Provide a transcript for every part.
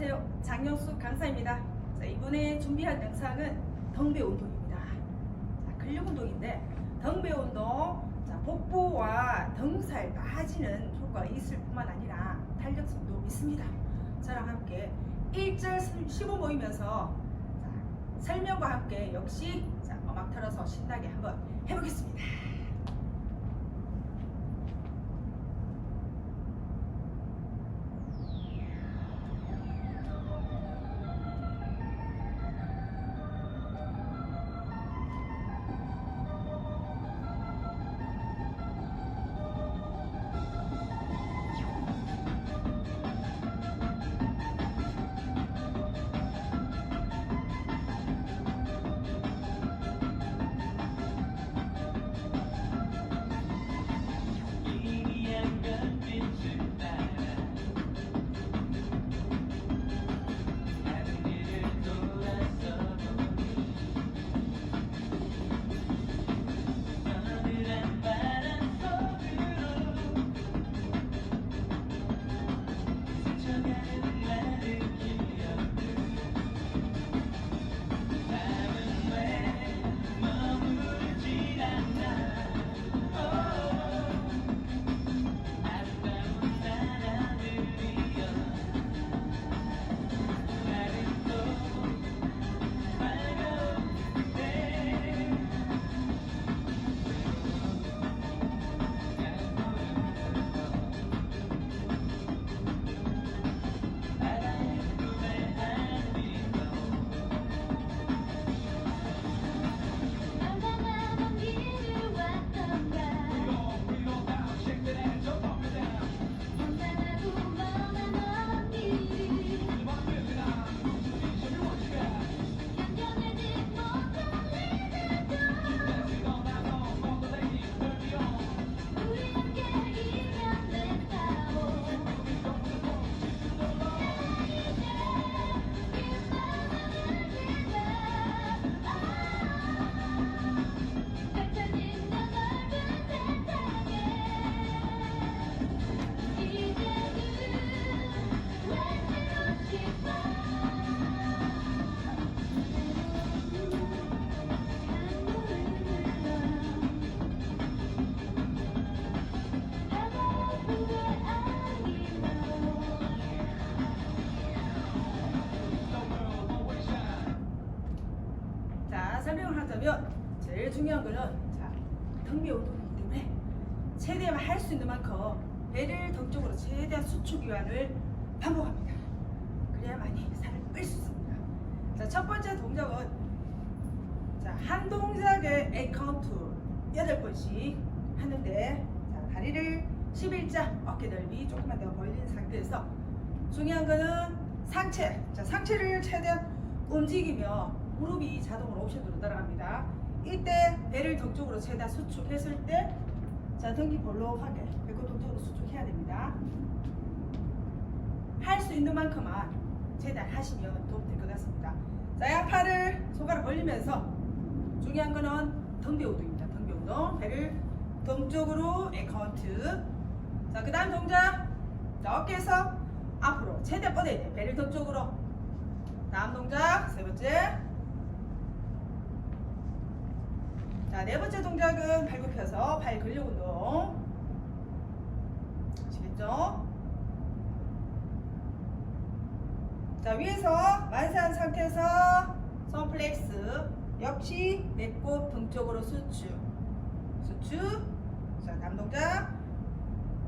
안녕하세요. 장영숙 강사입니다. 자, 이번에 준비한 영상은 덩배 운동입니다. 자, 근력 운동인데 덩배 운동 자, 복부와 등살 빠지는 효과가 있을 뿐만 아니라 탄력성도 있습니다. 저랑 함께 1절 15 모이면서 자, 설명과 함께 역시 자, 음악 틀어서 신나게 한번 해보겠습니다. 중요한 거는 자, 등비 운동이기 때문에 최대한 할 수 있는 만큼 배를 등 쪽으로 최대한 수축 교환을 반복합니다. 그래야만이 살을 뺄 수 있습니다. 자, 첫 번째 동작은 자, 한 동작에 A 카운트 8번씩 하는데 자, 다리를 11자 어깨 넓이 조금만 더 벌린 상태에서 중요한 거는 상체 자, 상체를 최대한 움직이며 무릎이 자동으로 옵션으로 따라갑니다. 이때 배를 등 쪽으로 최대한 수축했을 때 자, 등기 볼록하게 배꼽 등 쪽으로 수축해야 됩니다. 할 수 있는 만큼만 최대한 하시면 도움 될 것 같습니다. 자, 양팔을 손가락 벌리면서 중요한 거는 등비 운동입니다. 등비 운동. 배를 등 쪽으로 에카운트. 자, 그 다음 동작. 자, 어깨에서 앞으로 최대한 뻗어야 돼. 배를 등 쪽으로. 다음 동작. 세 번째. 자, 네 번째 동작은 팔 굽혀서 팔 근력 운동. 아시겠죠? 자, 위에서 만세한 상태에서 손 플렉스. 역시 배꼽 등 쪽으로 수축. 수축. 자, 다음 동작.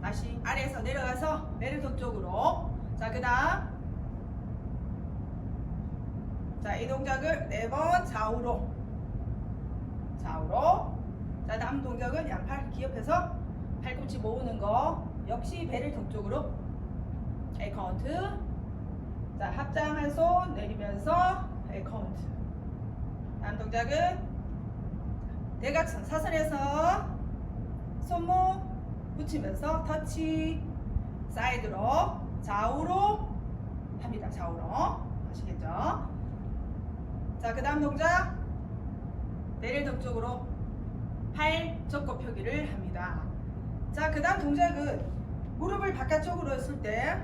다시 아래에서 내려가서 배를 등 쪽으로. 자, 그 다음. 자, 이 동작을 네 번 좌우로. 좌우로. 자, 다음 동작은 양팔 기업해서 팔꿈치 모으는 거. 역시 배를 등 쪽으로. A 카운트. 자, 합장 한 손 내리면서 A 카운트. 다음 동작은 대각선 사선에서 손목 붙이면서 터치 사이드로 좌우로 합니다. 좌우로 아시겠죠? 자, 그 다음 동작 등 쪽으로 팔 접고 펴기를 합니다. 자, 그 다음 동작은 무릎을 바깥쪽으로 했을 때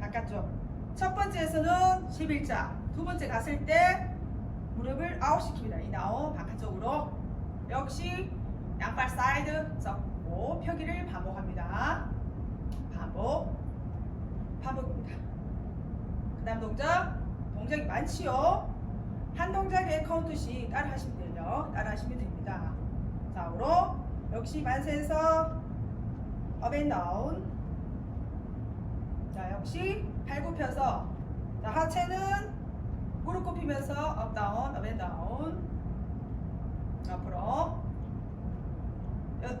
바깥쪽. 첫 번째에서는 11자. 두 번째 갔을 때 무릎을 아웃시킵니다. 이 나온 바깥쪽으로. 역시 양발 사이드 접고 펴기를 반복합니다. 반복. 반복입니다. 그 다음 동작. 동작이 많지요. 한 동작에 카운트 씩 따라 하시면 돼요. 따라 하시면 됩니다. 좌우로 역시 만세에서 업앤 다운. 자, 역시 팔 굽혀서 자, 하체는 무릎 굽히면서 업 다운, 업앤 다운. 앞으로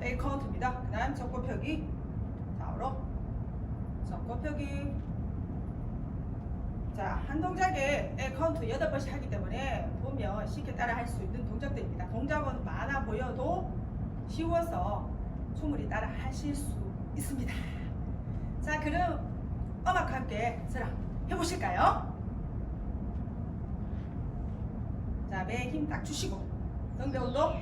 A 카운트입니다. 그다음 접고 펴기. 좌우로 접고 펴기. 자, 한 동작에 카운트 8번씩 하기 때문에 보면 쉽게 따라 할 수 있는 동작들입니다. 동작은 많아 보여도 쉬워서 충분히 따라 하실 수 있습니다. 자, 그럼 음악과 함께 저랑 해보실까요? 자, 배힘딱 주시고 등배 운동.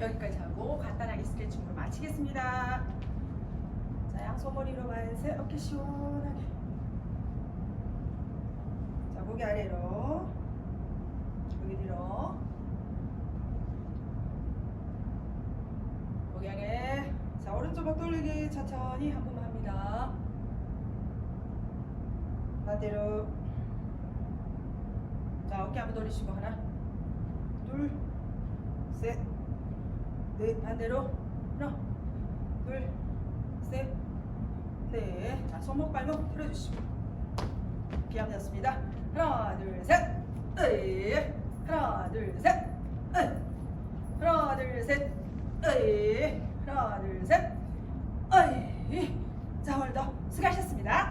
여기까지 하고 간단하게 스트레칭으로 마치겠습니다. 자, 양손머리로 만세, 어깨 시원하게. 자, 고개 아래로. 고개 뒤로. 고개 아래. 자, 오른쪽 목 돌리기 천천히 한 번만 합니다. 반대로. 자, 어깨 한번 돌리시고 하나, 둘, 셋. 넷. 반대로 하나, 둘, 셋, 넷. 자, 손목 발목 풀어주시고. 기합 되었습니다. 하나, 둘, 셋, 넷. 하나, 둘, 셋, 넷. 하나, 둘, 셋, 넷. 하나, 둘, 셋, 어이. 자, 오늘도 수고하셨습니다.